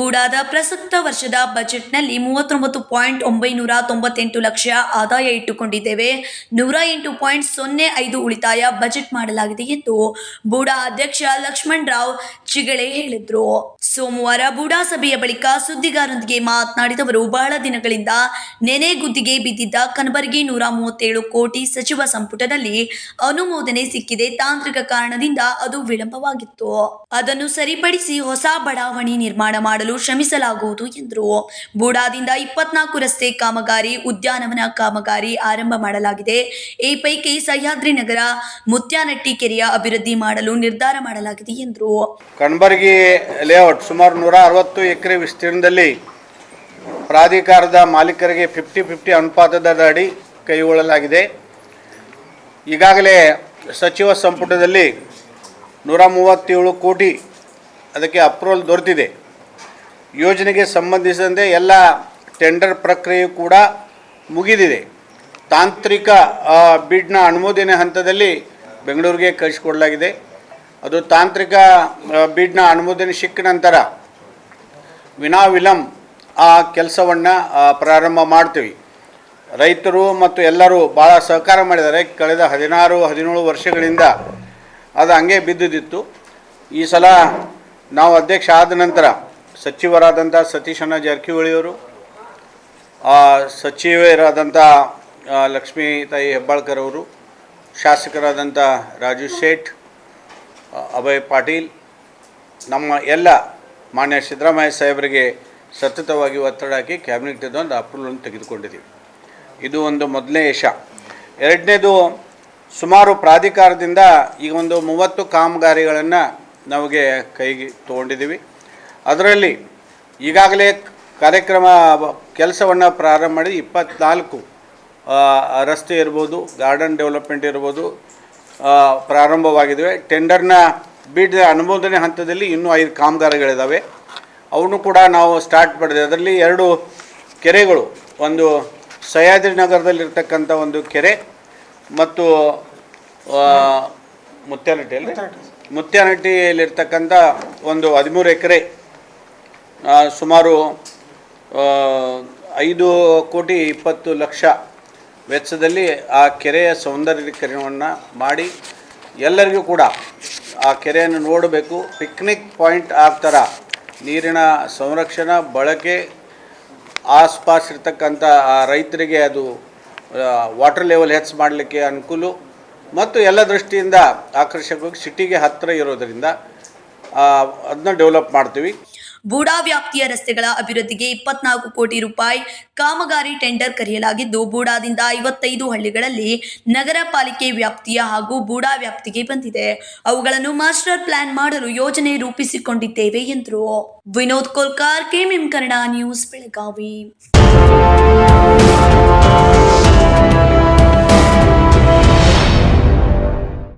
ಬೂಡಾದ ಪ್ರಸಕ್ತ ವರ್ಷದ ಬಜೆಟ್ನಲ್ಲಿ ಮೂವತ್ತೊಂಬತ್ತು ಪಾಯಿಂಟ್ ಒಂಬೈನೂರ ತೊಂಬತ್ತೆಂಟು ಲಕ್ಷ ಆದಾಯ ಇಟ್ಟುಕೊಂಡಿದ್ದೇವೆ. ನೂರ ಎಂಟು ಪಾಯಿಂಟ್ ಸೊನ್ನೆ ಐದು ಉಳಿತಾಯ ಬಜೆಟ್ ಮಾಡಲಾಗಿದೆ ಎಂದು ಬೂಡಾ ಅಧ್ಯಕ್ಷ ಲಕ್ಷ್ಮಣ್ ರಾವ್ ಚಿಗಳೆ ಹೇಳಿದ್ರು. ಸೋಮವಾರ ಬೂಡಾ ಸಭೆಯ ಬಳಿಕ ಸುದ್ದಿಗಾರರೊಂದಿಗೆ ಮಾತನಾಡಿದವರು, ಬಹಳ ದಿನಗಳಿಂದ ನೆನೆಗುದ್ದಿಗೆ ಬಿದ್ದಿದ್ದ ಕನಬರ್ಗಿ ನೂರ ಮೂವತ್ತೇಳು ಕೋಟಿ ಸಚಿವ ಸಂಪುಟದಲ್ಲಿ ಅನುಮೋದನೆ ಸಿಕ್ಕಿದೆ. ತಾಂತ್ರಿಕ ಕಾರಣದಿಂದ ಅದು ವಿಳಂಬವಾಗಿತ್ತು. ಅದನ್ನು ಸರಿಪಡಿಸಿ ಹೊಸ ಬಡಾವಣೆ ನಿರ್ಮಾಣ ಮಾಡಲು ಶ್ರಮಿಸಲಾಗುವುದು ಎಂದರು. ಬೂಡಾದಿಂದ ಇಪ್ಪತ್ನಾಲ್ಕು ರಸ್ತೆ ಕಾಮಗಾರಿ, ಉದ್ಯಾನವನ ಕಾಮಗಾರಿ ಆರಂಭ ಮಾಡಲಾಗಿದೆ. ಈ ಪೈಕಿ ಸಹ್ಯಾದ್ರಿ ನಗರ, ಮುತ್ಯಾನಟ್ಟಿ ಕೆರೆಯ ಅಭಿವೃದ್ಧಿ ಮಾಡಲು ನಿರ್ಧಾರ ಮಾಡಲಾಗಿದೆ ಎಂದರು. ಕಣಬರ್ಗಿ ಲೇಔಟ್ ಸುಮಾರು ನೂರ ಅರವತ್ತು ಎಕರೆ ವಿಸ್ತೀರ್ಣದಲ್ಲಿ ಪ್ರಾಧಿಕಾರದ ಮಾಲೀಕರಿಗೆ ಫಿಫ್ಟಿ ಫಿಫ್ಟಿ ಅನುಪಾತದ ಅಡಿ ಕೈಗೊಳ್ಳಲಾಗಿದೆ. ಈಗಾಗಲೇ ಸಚಿವ ಸಂಪುಟದಲ್ಲಿ ನೂರ ಮೂವತ್ತೇಳು ಕೋಟಿ ಅದಕ್ಕೆ ಅಪ್ರೂವಲ್ ದೊರೆತಿದೆ. ಯೋಜನೆಗೆ ಸಂಬಂಧಿಸಿದಂತೆ ಎಲ್ಲ ಟೆಂಡರ್ ಪ್ರಕ್ರಿಯೆ ಕೂಡ ಮುಗಿದಿದೆ. ತಾಂತ್ರಿಕ ಬಿಡ್ನ ಅನುಮೋದನೆ ಹಂತದಲ್ಲಿ ಬೆಂಗಳೂರಿಗೆ ಕಳಿಸಿಕೊಡಲಾಗಿದೆ. ಅದು ತಾಂತ್ರಿಕ ಬಿಡ್ನ ಅನುಮೋದನೆ ಸಿಕ್ಕ ನಂತರ ವಿನಾವಿಲಂ ಆ ಕೆಲಸವನ್ನು ಪ್ರಾರಂಭ ಮಾಡ್ತೀವಿ. ರೈತರು ಮತ್ತು ಎಲ್ಲರೂ ಭಾಳ ಸಹಕಾರ ಮಾಡಿದ್ದಾರೆ. ಕಳೆದ ಹದಿನಾರು, ಹದಿನೇಳು ವರ್ಷಗಳಿಂದ ಅದು ಹಂಗೆ ಬಿದ್ದಿದ್ದಿತ್ತು ಈ ಸಲ ನಾವು ಅಧ್ಯಕ್ಷ ಆದ ನಂತರ ಸಚಿವರಾದಂಥ ಸತೀಶಣ್ಣ ಜಾರಕಿಹೊಳಿಯವರು ಸಚಿವರಾದಂಥ ಲಕ್ಷ್ಮೀ ತಾಯಿ ಹೆಬ್ಬಾಳ್ಕರ್ ಅವರು ಶಾಸಕರಾದಂಥ ರಾಜು ಆ, ಅಭಯ್ ಪಾಟೀಲ್ ನಮ್ಮ ಎಲ್ಲ ಮಾನ್ಯ ಸಿದ್ದರಾಮಯ್ಯ ಸಾಹೇಬರಿಗೆ ಸತತವಾಗಿ ಒತ್ತಡ ಹಾಕಿ ಕ್ಯಾಬಿನೆಟ್ ಒಂದು ಅಪ್ರೂವಲನ್ನು ತೆಗೆದುಕೊಂಡಿದ್ದೀವಿ. ಇದು ಒಂದು ಮೊದಲನೇ ಯಶ. ಎರಡನೇದು ಸುಮಾರು ಪ್ರಾಧಿಕಾರದಿಂದ ಈಗ ಒಂದು ಮೂವತ್ತು ಕಾಮಗಾರಿಗಳನ್ನು ನಮಗೆ ಕೈಗೆ ತೊಗೊಂಡಿದ್ದೀವಿ. ಅದರಲ್ಲಿ ಈಗಾಗಲೇ ಕಾರ್ಯಕ್ರಮ ಕೆಲಸವನ್ನು ಪ್ರಾರಂಭ ಮಾಡಿ ಇಪ್ಪತ್ನಾಲ್ಕು ರಸ್ತೆ ಇರ್ಬೋದು ಗಾರ್ಡನ್ ಡೆವಲಪ್ಮೆಂಟ್ ಇರ್ಬೋದು ಪ್ರಾರಂಭವಾಗಿದ್ದಾವೆ. ಟೆಂಡರ್ನ ಬಿಡ್ ಅನುಮೋದನೆ ಹಂತದಲ್ಲಿ ಇನ್ನೂ ಐದು ಕಾಮಗಾರಿಗಳಿದ್ದಾವೆ ಅವನು ಕೂಡ ನಾವು ಸ್ಟಾರ್ಟ್ ಮಾಡಿದೆ ಅದರಲ್ಲಿ ಎರಡು ಕೆರೆಗಳು ಒಂದು ಸಹ್ಯಾದ್ರಿ ನಗರದಲ್ಲಿರ್ತಕ್ಕಂಥ ಒಂದು ಕೆರೆ ಮತ್ತು ಆ, ಮುತ್ಯಾನಟ್ಟಿಯಲ್ಲಿ ಮುತ್ಯಾನಟ್ಟಿಯಲ್ಲಿರ್ತಕ್ಕಂಥ ಒಂದು ಹದಿಮೂರು ಎಕರೆ ಸುಮಾರು ಆ, ಐದು ಕೋಟಿ ಇಪ್ಪತ್ತು ಲಕ್ಷ ವೆಚ್ಚದಲ್ಲಿ ಆ ಕೆರೆಯ ಸೌಂದರ್ಯೀಕರಣವನ್ನು ಮಾಡಿ ಎಲ್ಲರಿಗೂ ಕೂಡ ಆ ಕೆರೆಯನ್ನು ನೋಡಬೇಕು. ಪಿಕ್ನಿಕ್ ಪಾಯಿಂಟ್ ಆಗ್ತಾರ. ನೀರಿನ ಸಂರಕ್ಷಣಾ ಬಳಕೆ ಆಸ್ಪಾಸ್ ಇರ್ತಕ್ಕಂಥ ಆ ರೈತರಿಗೆ ಅದು ವಾಟರ್ ಲೆವೆಲ್ ಹೆಚ್ಚು ಮಾಡಲಿಕ್ಕೆ ಅನುಕೂಲ. ಮತ್ತು ಎಲ್ಲ ದೃಷ್ಟಿಯಿಂದ ಆಕರ್ಷಕವಾಗಿ ಸಿಟಿಗೆ ಹತ್ತಿರ ಇರೋದರಿಂದ ಅದನ್ನ ಡೆವಲಪ್ ಮಾಡ್ತೀವಿ. ಬೂಡಾ ವ್ಯಾಪ್ತಿಯ ರಸ್ತೆಗಳ ಅಭಿವೃದ್ಧಿಗೆ ಇಪ್ಪತ್ನಾಲ್ಕು ಕೋಟಿ ರೂಪಾಯಿ ಕಾಮಗಾರಿ ಟೆಂಡರ್ ಕರೆಯಲಾಗಿದ್ದು, ಬೂಡಾದಿಂದ ಐವತ್ತೈದು ಹಳ್ಳಿಗಳಲ್ಲಿ ನಗರ ಪಾಲಿಕೆ ವ್ಯಾಪ್ತಿಯ ಹಾಗೂ ಬೂಡಾ ವ್ಯಾಪ್ತಿಗೆ ಬಂದಿದೆ. ಅವುಗಳನ್ನು ಮಾಸ್ಟರ್ ಪ್ಲಾನ್ ಮಾಡಲು ಯೋಜನೆ ರೂಪಿಸಿಕೊಂಡಿದ್ದೇವೆ ಎಂದರು. Vinod Kolkar, KMM Kannada news, Belagavi.